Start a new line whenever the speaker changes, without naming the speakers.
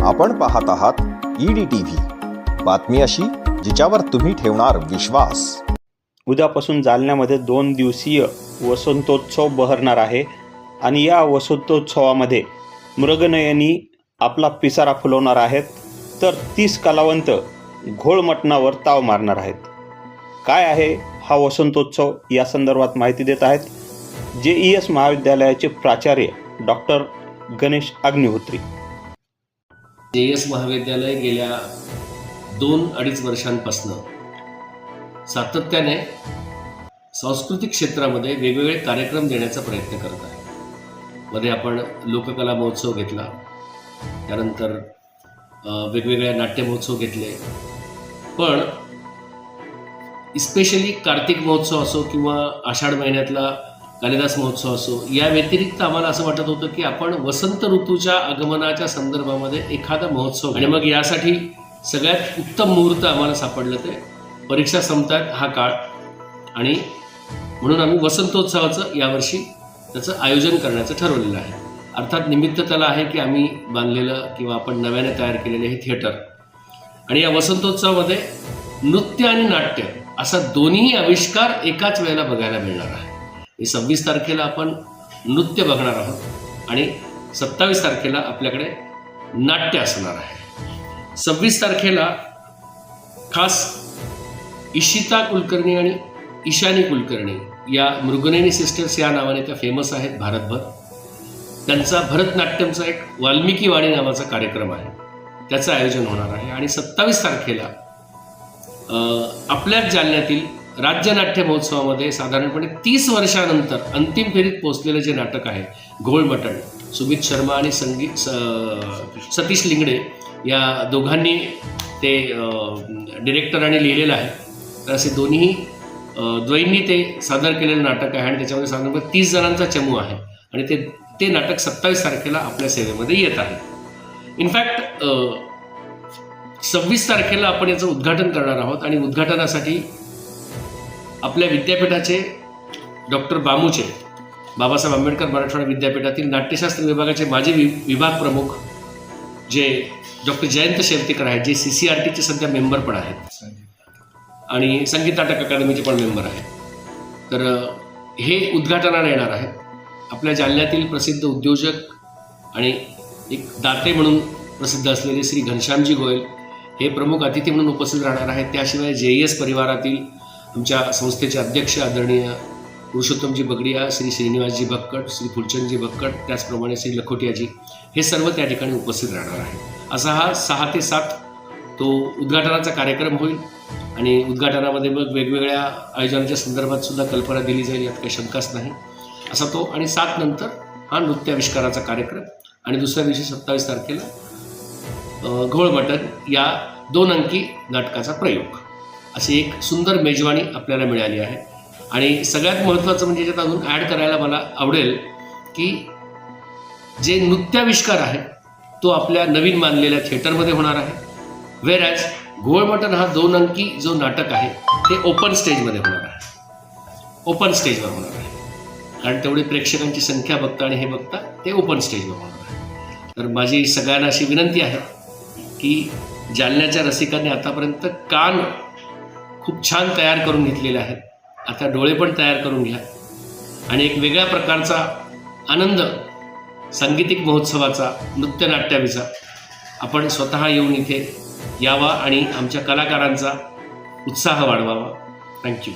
आपण पाहत आहात ईडी टीव्ही बातमी अशी जिच्यावर तुम्ही ठेवणार विश्वास.
उद्यापासून जालन्यामध्ये दोन दिवसीय वसंतोत्सव बहरणार आहे आणि या वसंतोत्सवामध्ये मृगनयनी आपला पिसारा फुलवणार आहेत तर तीस कलावंत घोळ मटणावर ताव मारणार आहेत. काय आहे हा वसंतोत्सव या संदर्भात माहिती देत आहेत जे ई एस महाविद्यालयाचे प्राचार्य डॉक्टर गणेश अग्निहोत्री.
जे एस महाविद्यालय गेल्या दोन अडीच वर्षांपासनं सातत्याने सांस्कृतिक क्षेत्रामध्ये वेगवेगळे कार्यक्रम देण्याचा प्रयत्न करत आहे. मध्ये आपण लोककला महोत्सव घेतला. त्यानंतर वेगवेगळ्या नाट्य महोत्सव घेतले. पण इस्पेशली कार्तिक महोत्सव असो किंवा आषाढ महिन्यातला कालिदास महोत्सव असो या व्यतिरिक्त आम्हाला असं वाटत होतं की आपण वसंत ऋतूच्या आगमनाच्या संदर्भामध्ये एखादा महोत्सव आणि मग यासाठी सगळ्यात उत्तम मुहूर्त आम्हाला सापडलं ते परीक्षा संपतात हा काळ. आणि म्हणून आम्ही वसंतोत्सवाचं यावर्षी त्याचं आयोजन करण्याचं ठरवलेलं आहे. अर्थात निमित्त त्याला आहे की आम्ही बांधलेलं किंवा आपण नव्याने तयार केलेले हे थिएटर. आणि या वसंतोत्सवामध्ये नृत्य आणि नाट्य असा दोन्ही आविष्कार एकाच वेळेला बघायला मिळणार आहे. हे सव्वीस तारखेला आपण नृत्य बघणार आहोत आणि सत्तावीस तारखेला आपल्याकडे नाट्य असणार आहे. सव्वीस तारखेला खास इशिता कुलकर्णी आणि ईशानी कुलकर्णी या मृगनेनी सिस्टर्स या नावाने त्या फेमस आहेत भारतभर. त्यांचा भरतनाट्यमचा एक वाल्मिकी वाणी नावाचा कार्यक्रम आहे. त्याचं आयोजन होणार आहे आणि सत्तावीस तारखेला आपल्याच जालन्यातील राज्य नाट्य महोत्सवामध्ये साधारणपणे तीस वर्षानंतर अंतिम फेरीत पोचलेलं जे नाटक आहे घोळ मटण सुमित शर्मा आणि संगीत स- सतीश लिंगडे या दोघांनी ते डिरेक्टर आणि लिहिलेलं आहे. तर असे दोन्ही अ, द्वैंनी ते सादर केलेलं नाटक आहे आणि त्याच्यामध्ये साधारणपणे तीस जणांचा चमू आहे आणि ते ते नाटक सत्तावीस तारखेला आपल्या सेवेमध्ये येत आहे. इनफॅक्ट सव्वीस तारखेला आपण याचं उद्घाटन करणार आहोत आणि उद्घाटनासाठी आपल्या विद्यापीठाचे डॉक्टर बामूचे बाबासाहेब आंबेडकर मराठवाडा विद्यापीठातील नाट्यशास्त्र विभागाचे माजी वि विभाग प्रमुख जे डॉक्टर जयंत शेवतेकर आहेत जे सी सी आर टीचे सध्या मेंबर पण आहेत. आणि संगीत नाटक अकादमीचे पण मेंबर आहेत. तर हे उद्घाटनाला येणार आहे आपल्या जालन्यातील प्रसिद्ध उद्योजक आणि एक दाते म्हणून प्रसिद्ध असलेले श्री घनश्यामजी गोयल हे प्रमुख अतिथी म्हणून उपस्थित राहणार आहेत. त्याशिवाय जे एस परिवारातील आमच्या संस्थेचे अध्यक्ष आदरणीय पुरुषोत्तमजी बगडिया श्री श्रीनिवासजी भक्कट श्री फुलचंदजी भक्कट त्याचप्रमाणे श्री लखोटियाजी हे सर्व त्या ठिकाणी उपस्थित राहणार आहे असा हा सहा ते सात तो उद्घाटनाचा कार्यक्रम होईल आणि उद्घाटनामध्ये मग वेगवेगळ्या आयोजनाच्या संदर्भात सुद्धा कल्पना दिली जाईल यात काही शंकाच नाही. असा तो आणि सात नंतर हा नृत्याविष्काराचा कार्यक्रम आणि दुसऱ्या दिवशी सत्तावीस तारखेला घोळ मटण या दोन अंकी नाटकाचा प्रयोग. अशी एक सुंदर मेजवानी आपल्याला मिळाली आहे. आणि सगळ्यात महत्त्वाचं म्हणजे याच्यात अजून ॲड करायला मला आवडेल की जे नृत्याविष्कार आहे तो आपल्या नवीन मानलेल्या थिएटरमध्ये होणार आहे. वेर ॲज घोळमटण हा दोन अंकी जो नाटक आहे ते ओपन स्टेजमध्ये होणार आहे. ओपन स्टेजवर होणार आहे. कारण तेवढी प्रेक्षकांची संख्या बघता आणि हे बघता ते ओपन स्टेजवर होणार आहे. तर माझी सगळ्यांना अशी विनंती आहे की जालन्याच्या रसिकांनी आतापर्यंत कान खूप छान तयार करून घेतलेले आहेत. आता डोळे पण तयार करून घ्या. आणि एक वेगळ्या प्रकारचा आनंद सांगीतिक महोत्सवाचा नृत्यनाट्यावीचा आपण स्वतः येऊन इथे यावा आणि आमच्या कलाकारांचा उत्साह वाढवावा. थँक्यू